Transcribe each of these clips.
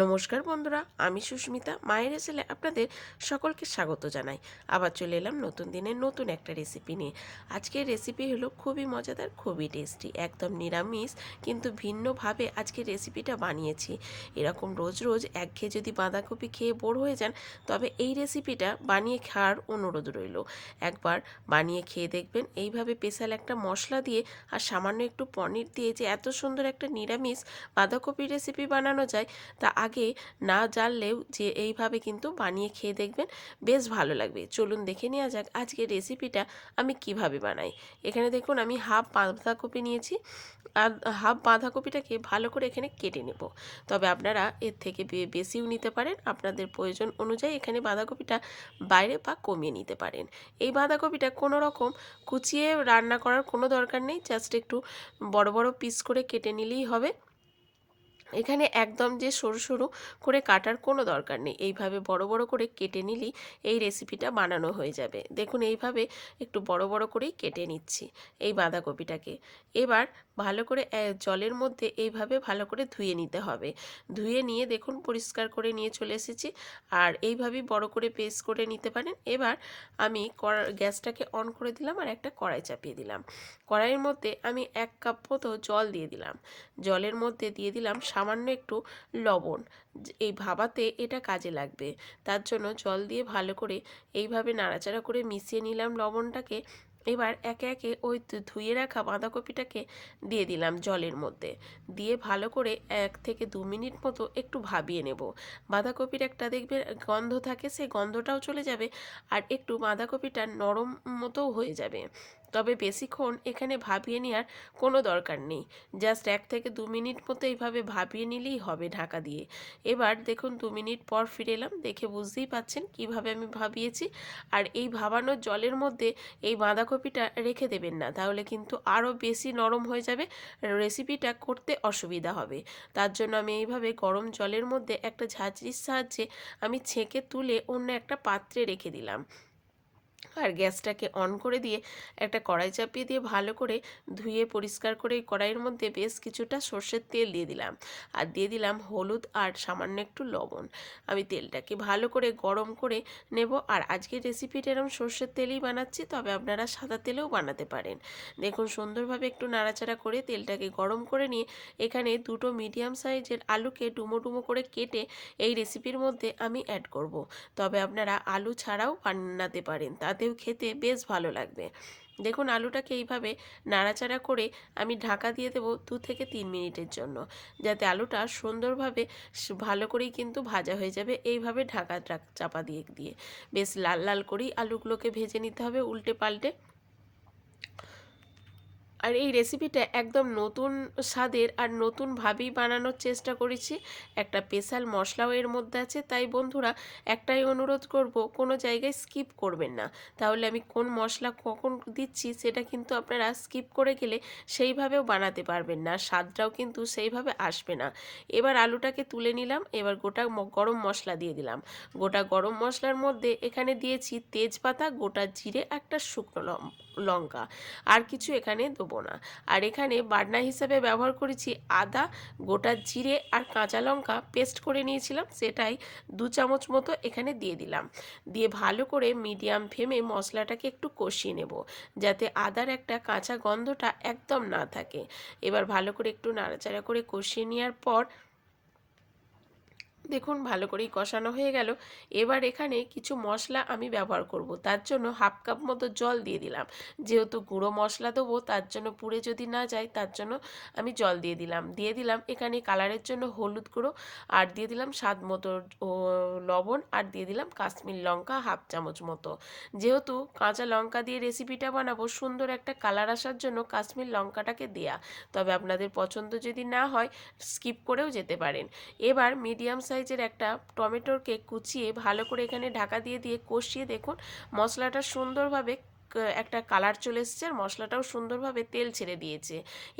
নমস্কার বন্ধুরা, আমি সুস্মিতা, মায়ের এসেলে আপনাদের সকলকে স্বাগত জানাই। আবার চলে এলাম নতুন দিনের নতুন একটা রেসিপি নিয়ে। আজকের রেসিপি হলো খুবই মজাদার, খুবই টেস্টি একদম নিরামিষ, কিন্তু ভিন্নভাবে আজকের রেসিপিটা বানিয়েছি। এরকম রোজ রোজ একঘেয়ে যদি বাঁধাকপি খেয়ে বোর হয়ে যান, তবে এই রেসিপিটা বানিয়ে খাওয়ার অনুরোধ রইল। একবার বানিয়ে খেয়ে দেখবেন, এইভাবে স্পেশাল একটা মশলা দিয়ে আর সামান্য একটু পনির দিয়ে যে এত সুন্দর একটা নিরামিষ বাঁধাকপির রেসিপি বানানো যায়, তা আগে না জানলেও যে এইভাবে কিন্তু বানিয়ে খেয়ে দেখবেন বেশ ভালো লাগবে। চলুন দেখে নেওয়া যাক আজকে রেসিপিটা আমি কীভাবে বানাই। এখানে দেখুন আমি হাফ বাঁধাকপি নিয়েছি আর হাফ বাঁধাকপিটাকে ভালো করে এখানে কেটে নেব। তবে আপনারা এর থেকে বেশিও নিতে পারেন, আপনাদের প্রয়োজন অনুযায়ী এখানে বাঁধাকপিটা বাইরে বা কমিয়ে নিতে পারেন। এই বাঁধাকপিটা কোনো রকম কুচিয়ে রান্না করার কোনো দরকার নেই, জাস্ট একটু বড় বড় পিস করে কেটে নিলেই হবে। এখানে একদম যে সরু সরু করে কাটার কোনো দরকার নেই। এইভাবে বড় বড় করে কেটে নিলেই এই রেসিপিটা বানানো হয়ে যাবে। দেখুন, এইভাবে একটু বড় বড় করেই কেটে নিচ্ছি এই বাঁধাকপিটাকে। এবার ভালো করে জলের মধ্যে এইভাবে ভালো করে ধুয়ে নিতে হবে। ধুয়ে নিয়ে দেখুন, পরিষ্কার করে নিয়ে চলে এসেছি। আর এইভাবেই বড় করে পেস্ট করে নিতে পারেন। এবার আমি গ্যাসটাকে অন করে দিলাম আর একটা কড়াই চাপিয়ে দিলাম। কড়াইয়ের মধ্যে আমি এক কাপ মতো জল দিয়ে দিলাম। জলের মধ্যে দিয়ে দিলাম সামান্য একটু লবণ এই ভাবাতে এটা কাজে লাগবে। তার জন্য জল দিয়ে ভালো করে এইভাবে নাড়াচাড়া করে মিশিয়ে নিলাম লবণটাকে। এবার একে একে ওই ধুয়ে রাখা বাঁধাকপিটাকে দিয়ে দিলাম জলের মধ্যে। দিয়ে ভালো করে এক থেকে দু মিনিট মতো একটু ভাবিয়ে নেব। বাঁধাকপির একটা দেখবে গন্ধ থাকে, সেই গন্ধটাও চলে যাবে আর একটু বাঁধাকপিটা নরম মতোও হয়ে যাবে। তবে বেশিক্ষণ এখানে ভাবিয়ে নেওয়ার কোনো দরকার নেই। জাস্ট এক থেকে দু মিনিট মতো এইভাবে ভাবিয়ে নিলেই হবে ঢাকা দিয়ে। এবার দেখুন দু মিনিট পর ফিরে এলাম, দেখে বুঝতেই পাচ্ছেন কীভাবে আমি ভাবিয়েছি। আর এই ভাবানোর জলের মধ্যে এই বাঁধাকপিটা রেখে দেবেন না, তাহলে কিন্তু আরও বেশি নরম হয়ে যাবে রেসিপিটা করতে অসুবিধা হবে। তার জন্য আমি এইভাবে গরম জলের মধ্যে একটা ঝাঁঝরির সাহায্যে আমি ছেঁকে তুলে অন্য একটা পাত্রে রেখে দিলাম। আর গ্যাসটাকে অন করে দিয়ে একটা কড়াই চাপিয়ে দিয়ে ভালো করে ধুয়ে পরিষ্কার করে কড়াইয়ের মধ্যে বেশ কিছুটা সর্ষের তেল দিয়ে দিলাম। আর দিয়ে দিলাম হলুদ আর সামান্য একটু লবণ। আমি তেলটাকে ভালো করে গরম করে নেব। আর আজকের রেসিপিটা এরকম সর্ষের তেলেই বানাচ্ছি, তবে আপনারা সাদা তেলেও বানাতে পারেন। দেখুন সুন্দরভাবে একটু নাড়াচাড়া করে তেলটাকে গরম করে নিয়ে এখানে দুটো মিডিয়াম সাইজের আলুকে ডুমো ডুমো করে কেটে এই রেসিপির মধ্যে আমি অ্যাড করব। তবে আপনারা আলু ছাড়াও বানাতে পারেন তাতেও খেতে বেশ ভালো লাগবে। দেখুন, আলুটাকে এইভাবে নাড়াচাড়া করে আমি ঢাকা দিয়ে দেবো দু থেকে তিন মিনিটের জন্য। যাতে আলুটা সুন্দরভাবে ভালো করেই কিন্তু ভাজা হয়ে যাবে। এইভাবে ঢাকা চাপা দিয়ে দিয়ে বেশ লাল লাল করেই আলুগুলোকে ভেজে নিতে হবে উল্টে পাল্টে। আর এই রেসিপিটা একদম নতুন স্বাদের আর নতুনভাবেই বানানোর চেষ্টা করেছি। একটা স্পেশাল মশলাও এর মধ্যে আছে। তাই বন্ধুরা, একটাই অনুরোধ করব, কোনো জায়গায় স্কিপ করবেন না। তাহলে আমি কোন মশলা কখন দিচ্ছি সেটা কিন্তু আপনারা স্কিপ করে গেলে সেইভাবেও বানাতে পারবেন না। স্বাদটাও কিন্তু সেইভাবে আসবে না। এবার আলুটাকে তুলে নিলাম। এবার গোটা গরম মশলা দিয়ে দিলাম। গোটা গরম মশলার মধ্যে এখানে দিয়েছি তেজপাতা, গোটা জিরে, একটা শুকনো লম- লঙ্কা। আর কিছু এখানে দেবো না। আর এখানে বাটনা হিসাবে ব্যবহার করেছি আদা, গোটা জিরে আর কাঁচা লঙ্কা পেস্ট করে নিয়েছিলাম, সেটাই দু চামচ মতো এখানে দিয়ে দিলাম। দিয়ে ভালো করে মিডিয়াম ফ্লেমে মশলাটাকে একটু কষিয়ে নেব, যাতে আদার একটা কাঁচা গন্ধটা একদম না থাকে। এবার ভালো করে একটু নাড়াচাড়া করে কষিয়ে নেওয়ার পর দেখুন, ভালো করেই কষানো হয়ে গেল। এবার এখানে কিছু মশলা আমি ব্যবহার করব। তার জন্য হাফ কাপ মতো জল দিয়ে দিলাম। যেহেতু গুঁড়ো মশলা দেবো, তার জন্য পুড়ে যদি না যায়, তার জন্য আমি জল দিয়ে দিলাম। দিয়ে দিলাম এখানে কালারের জন্য হলুদ গুঁড়ো, আর দিয়ে দিলাম স্বাদ মতো লবণ, আর দিয়ে দিলাম কাশ্মীর লঙ্কা হাফ চামচ মতো। যেহেতু কাঁচা লঙ্কা দিয়ে রেসিপিটা বানাবো, সুন্দর একটা কালার আসার জন্য কাশ্মীর লঙ্কাটাকে দেয়া। তবে আপনাদের পছন্দ যদি না হয়, স্কিপ করেও যেতে পারেন। এবার মিডিয়াম সাইজের একটা টমেটোকে কুচিয়ে ভালো করে এখানে ঢাকা দিয়ে দিয়ে কষিয়ে দেখুন। মশলাটা সুন্দরভাবে একটা কালার চলে এসেছে আর মশলাটাও সুন্দরভাবে তেল ছেড়ে দিয়েছে।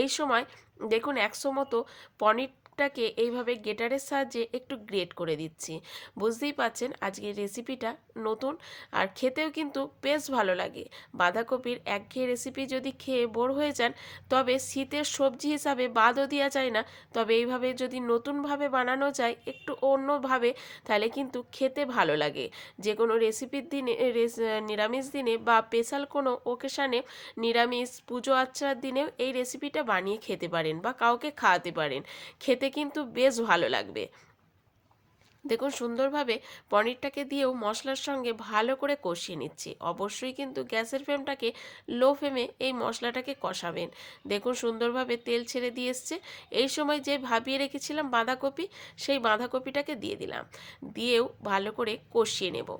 এই সময় দেখুন একশো মতো পনির বিটটাকে এইভাবে গেটারের সাহায্যে একটু গ্রেট করে দিচ্ছি। বুঝতেই পাচ্ছেন আজকের রেসিপিটা নতুন আর খেতেও কিন্তু বেশ ভালো লাগে। বাঁধাকপির একঘেয়ে রেসিপি যদি খেয়ে বোর হয়ে যান, তবে শীতের সবজি হিসাবে বাদও দেওয়া যায় না। তবে এইভাবে যদি নতুনভাবে বানানো যায় একটু অন্যভাবে, তাহলে কিন্তু খেতে ভালো লাগে। যে কোনো রেসিপির দিনে নিরামিষ দিনে বা স্পেশাল কোনো ওকেশানে নিরামিষ, পুজো আচ্চার দিনেও এই রেসিপিটা বানিয়ে খেতে পারেন বা কাউকে খাওয়াতে পারেন। খেতে কিন্তু বেশ ভালো লাগবে। দেখুন, সুন্দরভাবে পনিরটাকে দিয়েও মশলার সঙ্গে ভালো করে কষিয়ে নিচ্ছি। অবশ্যই কিন্তু গ্যাসের ফ্লেমটাকে লো ফ্লেমে এই মশলাটাকে কষাবেন। দেখুন, সুন্দরভাবে তেল ছেড়ে দিয়ে এসছে। এই সময় যে ভাবিয়ে রেখেছিলাম বাঁধাকপি, সেই বাঁধাকপিটাকে দিয়ে দিলাম। দিয়েও ভালো করে কষিয়ে নেব।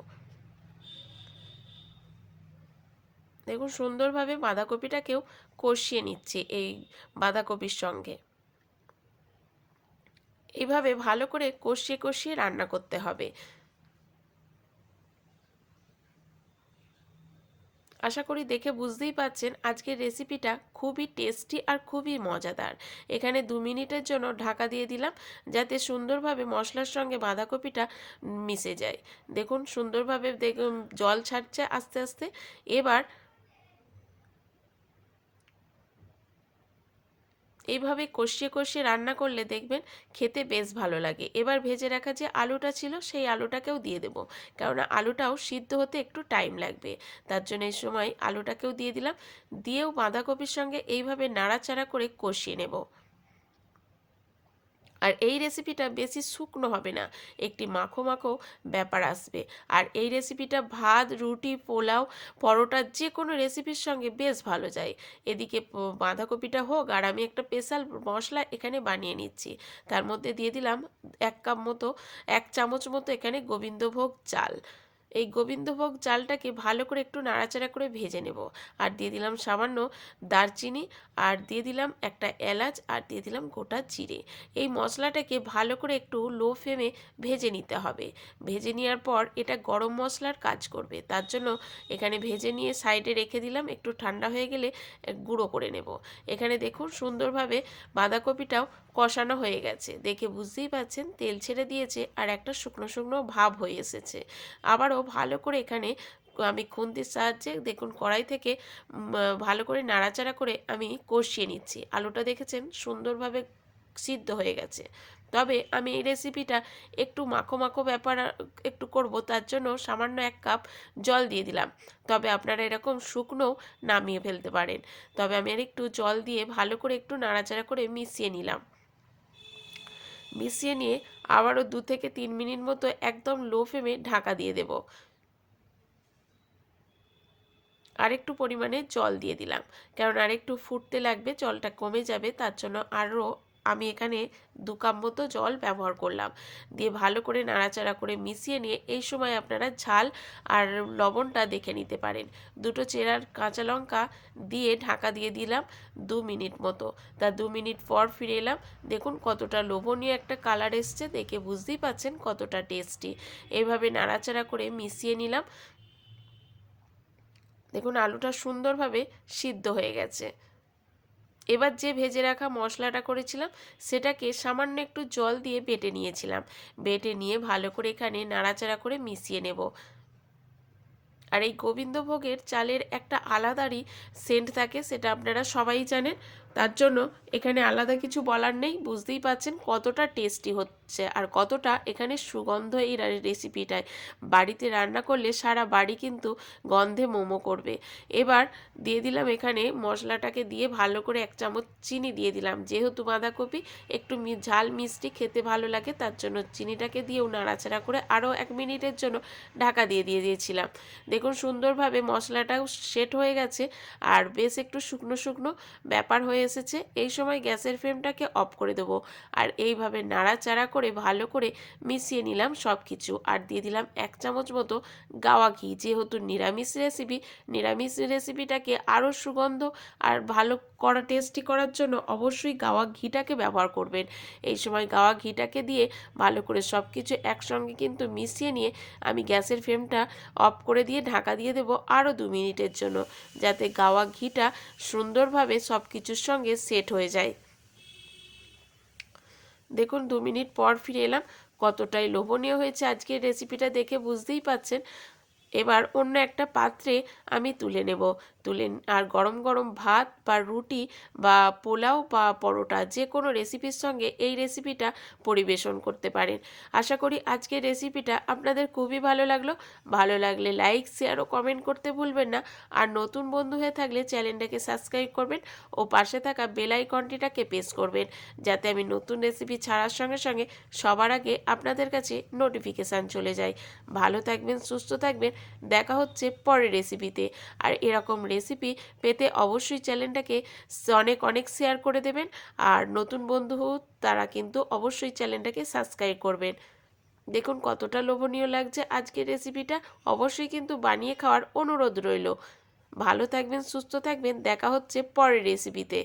দেখুন, সুন্দরভাবে বাঁধাকপিটাকেও কষিয়ে নিচ্ছে এই বাঁধাকপির সঙ্গে। এইভাবে ভালো করে কষিয়ে কষিয়ে রান্না করতে হবে। আশা করি দেখে বুঝতেই পাচ্ছেন আজকের রেসিপিটা খুবই টেস্টি আর খুবই মজাদার। এখানে দু মিনিটের জন্য ঢাকা দিয়ে দিলাম যাতে সুন্দরভাবে মশলার সঙ্গে বাঁধাকপিটা মিশে যায়। দেখুন সুন্দরভাবে জল ছাড়ছে আস্তে আস্তে। এবার এইভাবে কষিয়ে কষিয়ে রান্না করলে দেখবেন খেতে বেশ ভালো লাগে। এবার ভেজে রাখা যে আলুটা ছিল, সেই আলুটাকেও দিয়ে দেবো। কেননা আলুটাও সিদ্ধ হতে একটু টাইম লাগবে। তার জন্য এই সময় আলুটাকেও দিয়ে দিলাম। দিয়েও বাঁধাকপির সঙ্গে এইভাবে নাড়াচাড়া করে কষিয়ে নেব। আর এই রেসিপিটা বেশি শুকনো হবে না। একটি মাখো মাখো ব্যাপার আসবে। আর এই রেসিপিটা ভাত, রুটি, পোলাও, পরোটা যে কোনো রেসিপির সঙ্গে বেশ ভালো যায়। এদিকে বাঁধাকপিটা হোক আর আমি একটা স্পেশাল মশলা এখানে বানিয়ে নিচ্ছি। তার মধ্যে দিয়ে দিলাম এক কাপ মতো, এক চামচ মতো এখানে গোবিন্দভোগ চাল। এই গোবিন্দভোগ চালটাকে ভালো করে একটু নাড়াচাড়া করে ভেজে নেব। আর দিয়ে দিলাম সামান্য দারচিনি, আর দিয়ে দিলাম একটা এলাচ, আর দিয়ে দিলাম গোটা জিরে। এই মশলাটাকে ভালো করে একটু লো ফ্লেমে ভেজে নিতে হবে। ভেজে নেওয়ার পর এটা গরম মশলার কাজ করবে। তার জন্য এখানে ভেজে নিয়ে সাইডে রেখে দিলাম, একটু ঠান্ডা হয়ে গেলে গুঁড়ো করে নেব। এখানে দেখুন সুন্দরভাবে বাঁধাকপিটাও কষানো হয়ে গেছে। দেখে বুঝতেই পাচ্ছেন তেল ছেড়ে দিয়েছে আর একটা শুকনো শুকনো ভাব হয়ে এসেছে। আবারও ভালো করে এখানে আমি খুন্তির সাহায্যে দেখুন কড়াই থেকে ভালো করে নাড়াচাড়া করে আমি কষিয়ে নিচ্ছি। আলুটা দেখেছেন সুন্দরভাবে সিদ্ধ হয়ে গেছে। তবে আমি এই রেসিপিটা একটু মাখো মাখো ব্যাপার, একটু করব, তার জন্য সামান্য এক কাপ জল দিয়ে দিলাম। তবে আপনারা এরকম শুকনো নামিয়ে ফেলতে পারেন। তবে আমি আর একটু জল দিয়ে ভালো করে একটু নাড়াচাড়া করে মিশিয়ে নিলাম। মিশিয়ে নিয়ে আবারও দু থেকে তিন মিনিট মতো একদম লো ফ্লেমে ঢাকা দিয়ে দেব। আরেকটু পরিমাণে জল দিয়ে দিলাম। কারণ আরেকটু ফুটতে লাগবে, জলটা কমে যাবে, তার জন্য আরও আমি এখানে দু কাপ মতো জল ব্যবহার করলাম। দিয়ে ভালো করে নাড়াচাড়া করে মিশিয়ে নিয়ে এই সময় আপনারা ঝাল আর লবণটা দেখে নিতে পারেন। দুটো চেরার কাঁচা লঙ্কা দিয়ে ঢাকা দিয়ে দিলাম দু মিনিট মতো। তা দু মিনিট পর ফিরে এলাম। দেখুন কতটা লোভনীয় একটা কালার এসছে, দেখে বুঝতেই পাচ্ছেন কতটা টেস্টি। এইভাবে নাড়াচাড়া করে মিশিয়ে নিলাম। দেখুন আলুটা সুন্দরভাবে সিদ্ধ হয়ে গেছে। এবার যে ভেজে রাখা মশলাটা করেছিলাম, সেটাকে সামান্য একটু জল দিয়ে বেটে নিয়েছিলাম। বেটে নিয়ে ভালো করে এখানে নাড়াচাড়া করে মিশিয়ে নেব। আর এই গোবিন্দভোগের চালের একটা আলাদারই সেন্ট থাকে, সেটা আপনারা সবাই জানেন। তার জন্য এখানে আলাদা কিছু বলার নেই, বুঝতেই পাচ্ছেন কতটা টেস্টি হচ্ছে। আর কতটা এখানে সুগন্ধ এই রেসিপিটায় বাড়িতে রান্না করলে সারা বাড়ি কিন্তু গন্ধে মোমো করবে। এবার দিয়ে দিলাম এখানে মশলাটাকে দিয়ে ভালো করে এক চামচ চিনি দিয়ে দিলাম। যেহেতু বাঁধাকপি, একটু ঝাল মিষ্টি খেতে ভালো লাগে, তার জন্য চিনিটাকে দিয়েও নাড়াচাড়া করে আরও এক মিনিটের জন্য ঢাকা দিয়ে দিয়ে দিয়েছিলাম। দেখুন সুন্দরভাবে মশলাটাও সেট হয়ে গেছে। আর বেশ একটু শুকনো শুকনো ব্যাপার হয়ে এসেছে। এই সময় গ্যাসের ফ্লেমটাকে অফ করে দেবো। আর এইভাবে নাড়াচাড়া করে ভালো করে মিশিয়ে নিলাম সব কিছু আর দিয়ে দিলাম এক চামচ মতো গাওয়া ঘি। যেহেতু নিরামিষ রেসিপি নিরামিষ রেসিপিটাকে আরও সুগন্ধ আর ভালো করা টেস্টি করার জন্য অবশ্যই গাওয়া ঘিটাকে ব্যবহার করবেন। এই সময় গাওয়া ঘিটাকে দিয়ে ভালো করে সব কিছু একসঙ্গে কিন্তু মিশিয়ে নিয়ে আমি গ্যাসের ফ্লেমটা অফ করে দিয়ে ঢাকা দিয়ে দেবো আরও দু মিনিটের জন্য, যাতে গাওয়া ঘিটা সুন্দরভাবে সব কিছুর সঙ্গে সেট হয়ে যায়। দেখুন, দু মিনিট পর ফিরে এলাম। কতটাই লোভনীয় হয়েছে আজকের রেসিপিটা দেখে বুঝতেই পাচ্ছেন এবার অন্য একটা পাত্রে আমি তুলে নেব। তুলে আর গরম গরম ভাত বা রুটি বা পোলাও বা পরোটা যে কোনো রেসিপির সঙ্গে এই রেসিপিটা পরিবেশন করতে পারেন। আশা করি আজকের রেসিপিটা আপনাদের খুবই ভালো লাগল। ভালো লাগলে লাইক শেয়ার ও কমেন্ট করতে ভুলবেন না। আর নতুন বন্ধু হয়ে থাকলে চ্যানেলটাকে সাবস্ক্রাইব করবেন ও পাশে থাকা বেল আইকনটিটাকে প্রেস করবেন যাতে আমি নতুন রেসিপি ছাড়ার সঙ্গে সঙ্গে সবার আগে আপনাদের কাছে নোটিফিকেশান চলে যায়। ভালো থাকবেন, সুস্থ থাকবেন। দেখা হচ্ছে পরের রেসিপিতে আর এরকম রেসিপি পেতে অবশ্যই চ্যানেলটাকে অনেক অনেক শেয়ার করে দেবেন। আর নতুন বন্ধু তারা কিন্তু অবশ্যই চ্যানেলটাকে সাবস্ক্রাইব করবেন। দেখুন কতটা লোভনীয় লাগছে আজকের রেসিপিটা অবশ্যই কিন্তু বানিয়ে খাওয়ার অনুরোধ রইল। ভালো থাকবেন, সুস্থ থাকবেন। দেখা হচ্ছে পরের রেসিপিতে